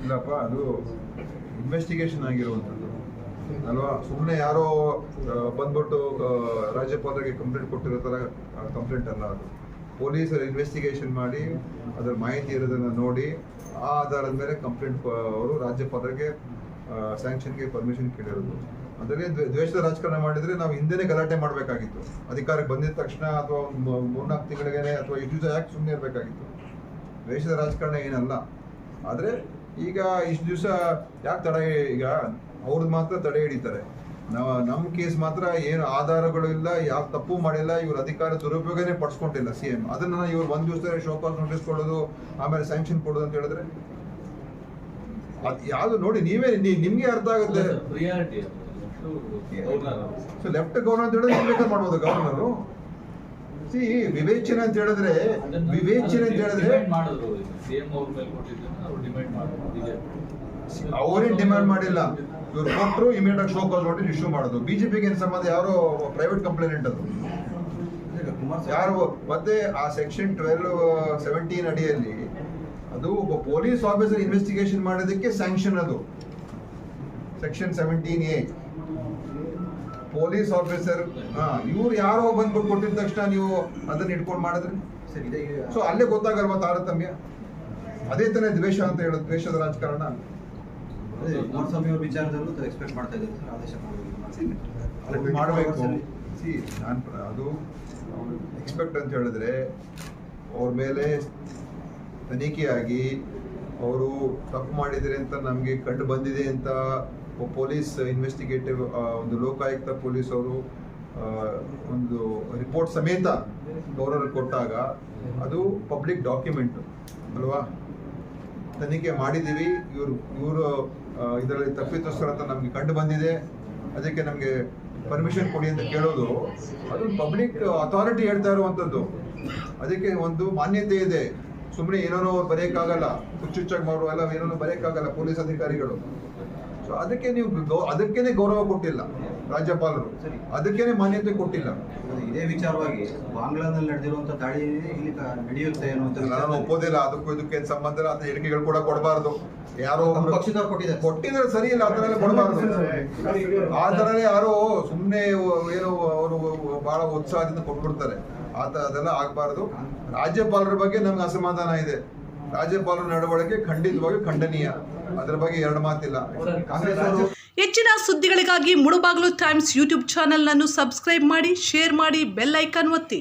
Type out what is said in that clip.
ಇಲ್ಲಪ್ಪ, ಅದು ಇನ್ವೆಸ್ಟಿಗೇಷನ್ ಆಗಿರುವಂಥದ್ದು. ಅಲ್ವಾ? ಸುಮ್ಮನೆ ಯಾರೋ ಬಂದ್ಬಿಟ್ಟು ರಾಜ್ಯಪಾಲರಿಗೆ ಕಂಪ್ಲೇಂಟ್ ಕೊಟ್ಟಿರೋ ಥರ ಕಂಪ್ಲೇಂಟ್ ಅಲ್ಲ ಅದು. ಪೊಲೀಸರು ಇನ್ವೆಸ್ಟಿಗೇಷನ್ ಮಾಡಿ, ಅದರ ಮಾಹಿತಿ ಇರೋದನ್ನು ನೋಡಿ, ಆ ಆಧಾರದ ಮೇಲೆ ಕಂಪ್ಲೇಂಟ್ ಅವರು ರಾಜ್ಯಪಾಲರಿಗೆ ಸ್ಯಾಂಕ್ಷನ್ಗೆ ಪರ್ಮಿಷನ್ ಕೇಳಿರೋದು. ಅಂದರೆ ದ್ವೇ- ದ್ವೇಷದ ರಾಜಕಾರಣ ಮಾಡಿದರೆ ನಾವು ಹಿಂದೆನೇ ಗಲಾಟೆ ಮಾಡಬೇಕಾಗಿತ್ತು. ಅಧಿಕಾರಕ್ಕೆ ಬಂದಿದ ತಕ್ಷಣ ಅಥವಾ ಮೂರ್ನಾಲ್ಕು ತಿಂಗಳಿಗೆ ಅಥವಾ ಇಷ್ಟು ಯಾಕೆ ಸುಮ್ಮನೆ ಇರಬೇಕಾಗಿತ್ತು? ದ್ವೇಷದ ರಾಜಕಾರಣ ಏನಲ್ಲ. ಆದರೆ ಈಗ ಇಷ್ಟು ದಿವಸ ಯಾಕೆ ತಡೆ ಈಗ ಅವ್ರದ್ದು ಮಾತ್ರ ತಡೆ ಹಿಡಿತಾರೆ. ನಾವು ನಮ್ಮ ಕೇಸ್ ಮಾತ್ರ ಏನು ಆಧಾರಗಳು ಇಲ್ಲ ಯಾವ ತಪ್ಪು ಮಾಡಿಲ್ಲ ಇವ್ರ ಅಧಿಕಾರ ದುರುಪಯೋಗನೇ ಪಡಿಸ್ಕೊಂಡಿಲ್ಲ ಸಿ ಎಂ. ಅದನ್ನ ಇವ್ರು ಒಂದು ದಿವಸದಲ್ಲಿ ಶೋಕಾಸ್ ನೋಟಿಸ್ ಕೊಡೋದು ಆಮೇಲೆ ಸ್ಯಾಂಕ್ಷನ್ ಕೊಡೋದು ಅಂತ ಹೇಳಿದ್ರೆ? ಅದು ಯಾವುದು ನೋಡಿ ನೀವೇ ನಿಮ್ಗೆ ಅರ್ಥ ಆಗುತ್ತೆ. ಸೊ ಲೆಫ್ಟ್ ಗವರ್ನರ್ ಅಂತ ಹೇಳಿದ್ರೆ ಬೇಕಾದ್ರೆ ಮಾಡ್ಬೋದು ಗವರ್ನರು ಸಿ ವಿವೇಚನೆ ಅಂತ ಹೇಳಿದ್ರೆ ವಿವೇಚನೆ ಅಂತ ಹೇಳಿದ್ರೆ ಅವರೇನ್ ಡಿಮ್ಯಾಂಡ್ ಮಾಡಿಲ್ಲ. ಇವ್ರು ಕೊಟ್ಟರು ಇಮಿಡಿಯೇಟ್ ಆಗಿ ಶೋ ಕಾಸ್ ನೋಟಿಸ್ ಇಶ್ಯೂ ಮಾಡೋದು ಬಿಜೆಪಿಗೆ ಏನು ಸಂಬಂಧ? ಯಾರೋ ಪ್ರೈವೇಟ್ ಕಂಪ್ಲೇಂಟ್ ಅದು. ಯಾರು ಮತ್ತೆ ಆ ಸೆಕ್ಷನ್ ಟ್ವೆಲ್ ಸೆವೆಂಟೀನ್ ಅಡಿಯಲ್ಲಿ ಅದು ಒಬ್ಬ ಪೊಲೀಸ್ ಆಫೀಸರ್ ಇನ್ವೆಸ್ಟಿಗೇಷನ್ ಮಾಡೋದಕ್ಕೆ ಸ್ಯಾಂಕ್ಷನ್ ಅದು. Section seventeen A police officer ಇವ್ರು ಯಾರೋ ಬಂದ್ಬಿಟ್ಟು ಕೊಟ್ಟಿದ ತಕ್ಷಣ ನೀವು ಅದನ್ನ ಇಟ್ಕೊಂಡು ಮಾಡಿದ್ರೆ? ಸೊ ಅಲ್ಲೇ ಗೊತ್ತಾಗಲ್ವಾ ತಾರತಮ್ಯ? ಅದೇ ತಾನೇ ದ್ವೇಷ ಅಂತ ಹೇಳೋದು ದ್ವೇಷದ ರಾಜಕಾರಣ ವಿಚಾರದಲ್ಲೂ ಎಕ್ಸ್ಪೆಕ್ಟ್ ಮಾಡ್ತಾ ಇದ್ದಾರೆ ಸರ್ ಆದೇಶ ಮಾಡಬೇಕು ಅದು ಮಾಡಬೇಕು ಸಿ ನಾನು ಅದು ಎಕ್ಸ್ಪೆಕ್ಟ್ ಅಂತ ಹೇಳಿದ್ರೆ ಅವ್ರ ಮೇಲೆ ತನಿಖೆಯಾಗಿ ಅವರು ತಪ್ಪು ಮಾಡಿದರೆ ಅಂತ ನಮಗೆ ಕಂಡು ಬಂದಿದೆ ಅಂತ ಪೊಲೀಸ್ ಇನ್ವೆಸ್ಟಿಗೇಟಿವ್ ಒಂದು ಲೋಕಾಯುಕ್ತ ಪೊಲೀಸ್ ಅವರು ಒಂದು ರಿಪೋರ್ಟ್ ಸಮೇತ ಗೌರವ ಕೊಟ್ಟಾಗ ಅದು ಪಬ್ಲಿಕ್ ಡಾಕ್ಯುಮೆಂಟ್ ಅಲ್ವಾ? ತನಿಖೆ ಮಾಡಿದ್ದೀವಿ. ಇವರು ಇವರು ಇದರಲ್ಲಿ ತಪ್ಪಿತಸ್ಥರು ಅಂತ ನಮಗೆ ಕಂಡು ಬಂದಿದೆ. ಅದಕ್ಕೆ ನಮಗೆ ಪರ್ಮಿಷನ್ ಕೊಡಿ ಅಂತ ಕೇಳೋದು. ಅದು ಪಬ್ಲಿಕ್ ಅಥಾರಿಟಿ ಹೇಳ್ತಾ ಇರುವಂಥದ್ದು. ಅದಕ್ಕೆ ಒಂದು ಮಾನ್ಯತೆ ಇದೆ. ಸುಮ್ಮನೆ ಏನೇನೋ ಬರೆಯೋಕ್ಕಾಗಲ್ಲ. ಹುಚ್ಚುಚ್ಚಾಗಿ ಮಾಡುವ ಎಲ್ಲ ಏನೇನೋ ಬರೆಯೋಕ್ಕಾಗಲ್ಲ ಪೊಲೀಸ್ ಅಧಿಕಾರಿಗಳು. ಸೊ ಅದಕ್ಕೆ ನೀವು ಅದಕ್ಕೇನೆ ಗೌರವ ಕೊಟ್ಟಿಲ್ಲ. ರಾಜ್ಯಪಾಲರು. ಅದಕ್ಕೇನೆ ಮಾನ್ಯತೆ ಕೊಟ್ಟಿಲ್ಲ. ಇದೇ ವಿಚಾರವಾಗಿ ಬಾಂಗ್ಲಾದಲ್ಲಿ ನಡೆದಿರುವಂತ ದಾಳಿ ಇಲ್ಲಿ ನಡೆಯುತ್ತೆ ನಾನು ಒಪ್ಪೋದಿಲ್ಲ. ಅದಕ್ಕೂ ಇದಕ್ಕೆ ಸಂಬಂಧ ಇಲ್ಲ. ಅಂತ ಹೇಳಿಕೆಗಳು ಕೂಡ ಕೊಡಬಾರದು. ಯಾರೋ ಪಕ್ಷದವ್ರು ಕೊಟ್ಟಿದ್ದಾರೆ. ಕೊಟ್ಟಿದ್ರೆ ಸರಿ ಇಲ್ಲ. ಆ ಥರ ಕೊಡಬಾರ್ದು. ಆ ಥರನೇ ಯಾರೋ ಸುಮ್ಮನೆ ಏನು ಅವರು ಬಹಳ ಉತ್ಸಾಹದಿಂದ ಕೊಟ್ಬಿಡ್ತಾರೆ ಆ ಅದೆಲ್ಲ ಆಗಬಾರದು. ರಾಜ್ಯಪಾಲರ ಬಗ್ಗೆ ನಮ್ಗೆ ಅಸಮಾಧಾನ ಇದೆ. ರಾಜ್ಯಪಾಲರ ನಡವಳಿಕೆ ಖಂಡಿತವಾಗಿ ಖಂಡನೀಯ. ಅದ್ರ ಬಗ್ಗೆ ಎರಡು ಮಾತಿಲ್ಲ. ಕಾಂಗ್ರೆಸ್ ಅವರು ಹೆಚ್ಚಿನ ಸುದ್ದಿಗಳಿಗಾಗಿ ಮುಳುಬಾಗಿಲು ಟೈಮ್ಸ್ ಯೂಟ್ಯೂಬ್ ಚಾನೆಲ್ನನ್ನು ಸಬ್ಸ್ಕ್ರೈಬ್ ಮಾಡಿ ಶೇರ್ ಮಾಡಿ ಬೆಲ್ ಐಕಾನ್ ಒತ್ತಿ.